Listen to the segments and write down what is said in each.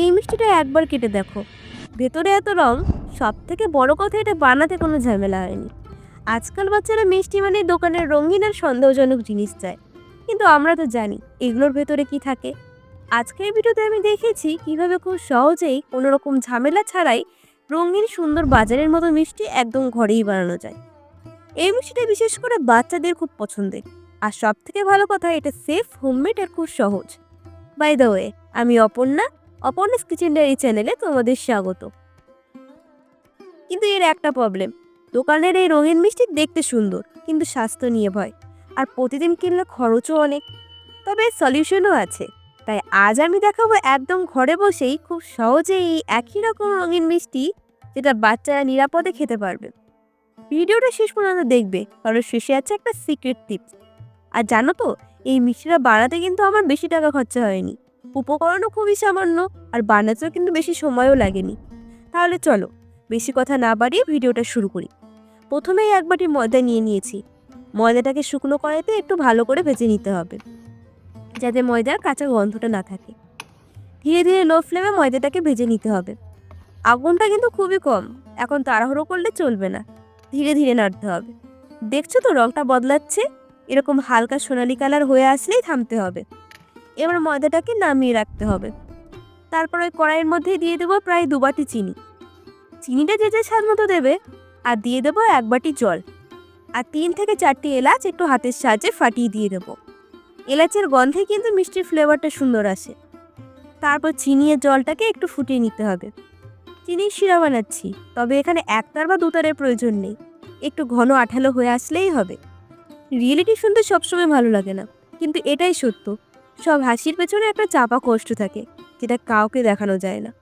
এই মিষ্টিটা একবার কেটে দেখো। ভেতরে এত রং সব থেকে বড় কথা এটা বানাতে কোনো ঝামেলা হয়নি। আজকাল বাচ্চারা মিষ্টি মানে দোকানের রঙিন আর সন্দেহজনক জিনিস চায়। কিন্তু আমরা তো জানি এগুলোর ভেতরে কি থাকে। আজকের ভিডিওতে আমি দেখেছি কীভাবে খুব সহজেই কোনো রকম ঝামেলা ছাড়াই রঙিন সুন্দর বাজারের মতো মিষ্টি একদম ঘরেই বানানো যায়। এই মিষ্টিটা বিশেষ করে বাচ্চাদের খুব পছন্দের। আর সব থেকে ভালো কথা, এটা সেফ হোমমেড আর খুব সহজ। বাই দ্য ওয়ে আমি অপর্ণা অপর্ণাস কিচেন এই চ্যানেলে তোমাদের স্বাগত। কিন্তু এর একটা প্রবলেম দোকানের এই রঙিন মিষ্টি দেখতে সুন্দর, কিন্তু স্বাস্থ্য নিয়ে ভয়, আর প্রতিদিন কিনলে খরচও অনেক। তবে সলিউশনও আছে, তাই আজ আমি দেখাবো একদম ঘরে বসেই খুব সহজেই এই একই রকম রঙিন মিষ্টি যেটা বাচ্চারা নিরাপদে খেতে পারবে। ভিডিওটা শেষ পর্যন্ত দেখবে, কারণ শেষে আছে একটা সিক্রেট টিপস আর জানো তো, এই মিষ্টিটা বানাতে কিন্তু আমার বেশি টাকা খরচা হয়নি। উপকরণও খুবই সামান্য, আর বানাতেও কিন্তু বেশি সময়ও লাগেনি। তাহলে চলো, বেশি কথা না বাড়িয়ে ভিডিওটা শুরু করি। প্রথমেই এক বাটি ময়দা নিয়ে নিয়েছি। ময়দাটাকে শুকনো কড়াইতে একটু ভালো করে ভেজে নিতে হবে, যাতে ময়দার কাঁচা গন্ধটা না থাকে। ধীরে ধীরে লো ফ্লেমে ময়দাটাকে ভেজে নিতে হবে। আগুনটা কিন্তু খুবই কম, এখন তাড়াহুড়ো করলে চলবে না। ধীরে ধীরে নাড়তে হবে। দেখছ তো রংটা বদলাচ্ছে? এরকম হালকা সোনালি কালার হয়ে আসলেই থামতে হবে। এবার ময়দাটাকে নামিয়ে রাখতে হবে। তারপর ওই কড়াইয়ের মধ্যে দিয়ে দেবো প্রায় দু বাটি চিনি। চিনিটা যে যে স্বাদ মতো দেবে, আর দিয়ে দেবো এক বাটি জল। আর তিন থেকে চারটি এলাচ একটু হাতের সাহায্যে ফাটিয়ে দিয়ে দেবো। এলাচের গন্ধে কিন্তু মিষ্টির ফ্লেভারটা সুন্দর আসে। তারপর চিনি আর জলটাকে একটু ফুটিয়ে নিতে হবে। চিনির শিরা বানাচ্ছি, তবে এখানে একতার বা দুতারের প্রয়োজন নেই। একটু ঘন আঠালো হয়ে আসলেই হবে। রিয়েলিটি শুনতে সবসময় ভালো লাগে না, কিন্তু এটাই সত্য। সব হাসির পেছনে একটা চাপা কষ্ট থাকে, যেটা কাউকে দেখানো যায় না।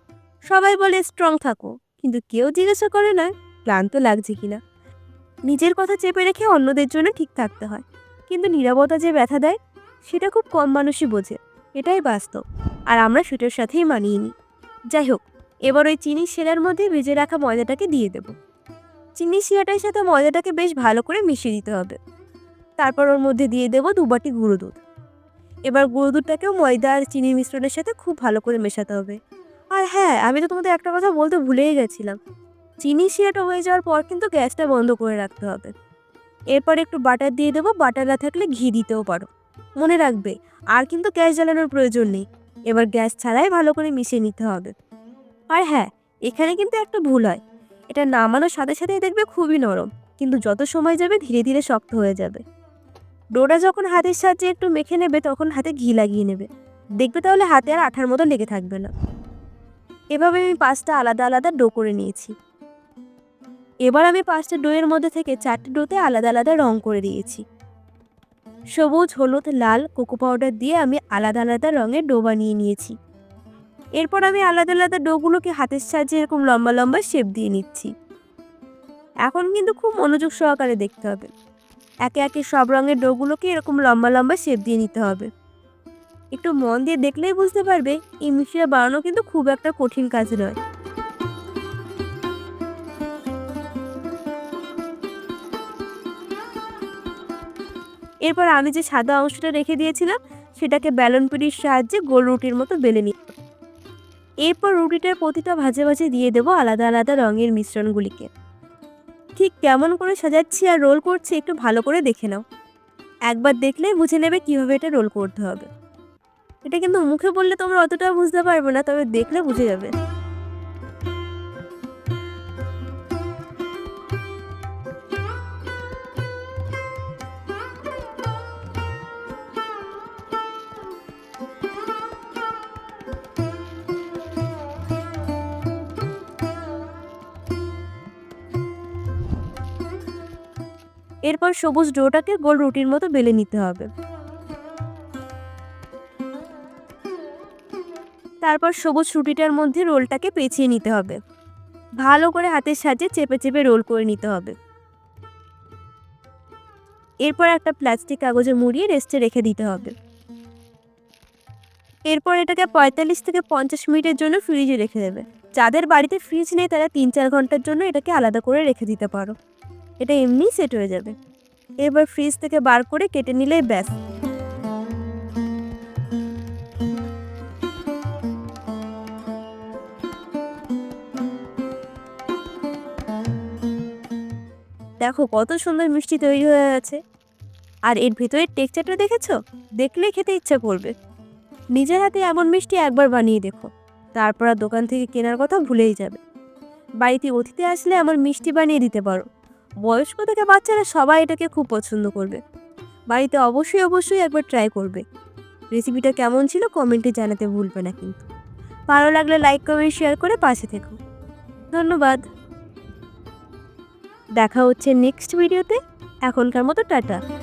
সবাই বলে স্ট্রং থাকো। কিন্তু কেউ জিজ্ঞাসা করে না, ক্লান্ত লাগছে কিনা? নিজের কথা চেপে রেখে অন্যদের জন্য ঠিক থাকতে হয়। কিন্তু নিরবতা যে ব্যথা দেয়, সেটা খুব কম মানুষই বোঝে। এটাই বাস্তব, আর আমরা সেটার সাথেই মানিয়ে নিই। যাই হোক, এবার ওই চিনি শিরার মধ্যে ভেজে রাখা ময়দাটাকে দিয়ে দেব। চিনি শিরাটার সাথে ময়দাটাকে বেশ ভালো করে মিশিয়ে দিতে হবে। তারপর ওর মধ্যে দিয়ে দেবো দু বাটি গুঁড়ো দুধ। এবার গুঁড়ো দুধটাকেও ময়দা আর চিনির মিশ্রণের সাথে খুব ভালো করে মেশাতে হবে। আর হ্যাঁ আমি তো তোমাদের একটা কথা বলতে ভুলেই গেছিলাম। চিনি শিরাটা হয়ে যাওয়ার পর কিন্তু গ্যাসটা বন্ধ করে রাখতে হবে। এরপর একটু বাটার দিয়ে দেবো, বাটার না থাকলে ঘি দিতেও পারো। মনে রাখবে, আর কিন্তু গ্যাস জ্বালানোর প্রয়োজন নেই। এবার গ্যাস ছাড়াই ভালো করে মিশিয়ে নিতে হবে। আর হ্যাঁ এখানে কিন্তু একটা ভুল হয়। এটা নামানোর সাথে সাথেই দেখবে খুবই নরম, কিন্তু যত সময় যাবে ধীরে ধীরে শক্ত হয়ে যাবে। ডোটা যখন হাতের সাহায্যে একটু মেখে নেবে, তখন হাতে ঘি লাগিয়ে নেবে। দেখবে তাহলে হাতে আর আঠার মতো লেগে থাকবে না। এভাবে আমি পাঁচটা আলাদা আলাদা ডো করে নিয়েছি। এবার আমি পাঁচটা ডোয়ের মধ্যে থেকে চারটে ডোতে আলাদা আলাদা রং করে দিয়েছি। সবুজ, হলুদ, লাল, কোকো পাউডার দিয়ে আমি আলাদা আলাদা রঙের ডো বানিয়ে নিয়েছি। এরপর আমি আলাদা আলাদা ডোগুলোকে হাতের সাহায্যে এরকম লম্বা লম্বা শেপ দিয়ে নিচ্ছি। এখন কিন্তু খুব মনোযোগ সহকারে দেখতে হবে। একে একে সব রঙের ডোগুলোকে এরকম লম্বা লম্বা শেপ দিয়ে নিতে হবে। একটু মন দিয়ে দেখলেই বুঝতে পারবে, এই মিষ্টিটা বানানো কিন্তু খুব একটা কঠিন কাজ নয়। এরপর আমি যে সাদা অংশটা রেখে দিয়েছিলাম, সেটাকে ব্যালন পিড়ির সাহায্যে গোল রুটির মতো বেলে নিই এরপর রুটিটার প্রতিটা ভাজে ভাজে দিয়ে দেবো আলাদা আলাদা রঙের মিশ্রণগুলিকে। ঠিক কেমন করে সাজাচ্ছি আর রোল করছি একটু ভালো করে দেখে নাও। একবার দেখলে বুঝে নেবে কীভাবে এটা রোল করতে হবে। এটা কিন্তু মুখে বললে তোমরা অতটা বুঝতে পারবে না, তবে দেখলে বুঝে যাবে। এরপর সবুজ ডোটাকে গোল রুটির মতো বেলে নিতে হবে। তারপর সবুজ রুটিটার মধ্যে রোলটাকে পেঁচিয়ে নিতে হবে। ভালো করে হাতের সাহায্যে চেপে চেপে রোল করে নিতে হবে। এরপর একটা প্লাস্টিক কাগজে মুড়িয়ে রেস্টে রেখে দিতে হবে। এরপর এটাকে পঁয়তাল্লিশ থেকে পঞ্চাশ মিনিটের জন্য ফ্রিজে রেখে দেবে। যাদের বাড়িতে ফ্রিজ নেই, তারা তিন চার ঘণ্টার জন্য এটাকে আলাদা করে রেখে দিতে পারো। এটা এমনি সেট হয়ে যাবে। এবার ফ্রিজ থেকে বার করে কেটে নিলেই ব্যাস। দেখো কত সুন্দর মিষ্টি তৈরি হয়ে আছে আর এর ভিতরের টেক্সচারটা দেখেছ? দেখলে খেতে ইচ্ছা করবে। নিজের হাতে এমন মিষ্টি একবার বানিয়ে দেখো। তারপর আর দোকান থেকে কেনার কথা ভুলেই যাবে। বাড়িতে অতিথি আসলে আমার মিষ্টি বানিয়ে দিতে পারো। বয়স্ক থেকে বাচ্চারা সবাই এটাকে খুব পছন্দ করবে। বাড়িতে অবশ্যই অবশ্যই একবার ট্রাই করবে। রেসিপিটা কেমন ছিল কমেন্টে জানাতে ভুলবে না কিন্তু। ভালো লাগলে লাইক কমেন্ট শেয়ার করে পাশে থেকো। ধন্যবাদ। দেখা হচ্ছে নেক্সট ভিডিওতে এখনকার মতো টাটা।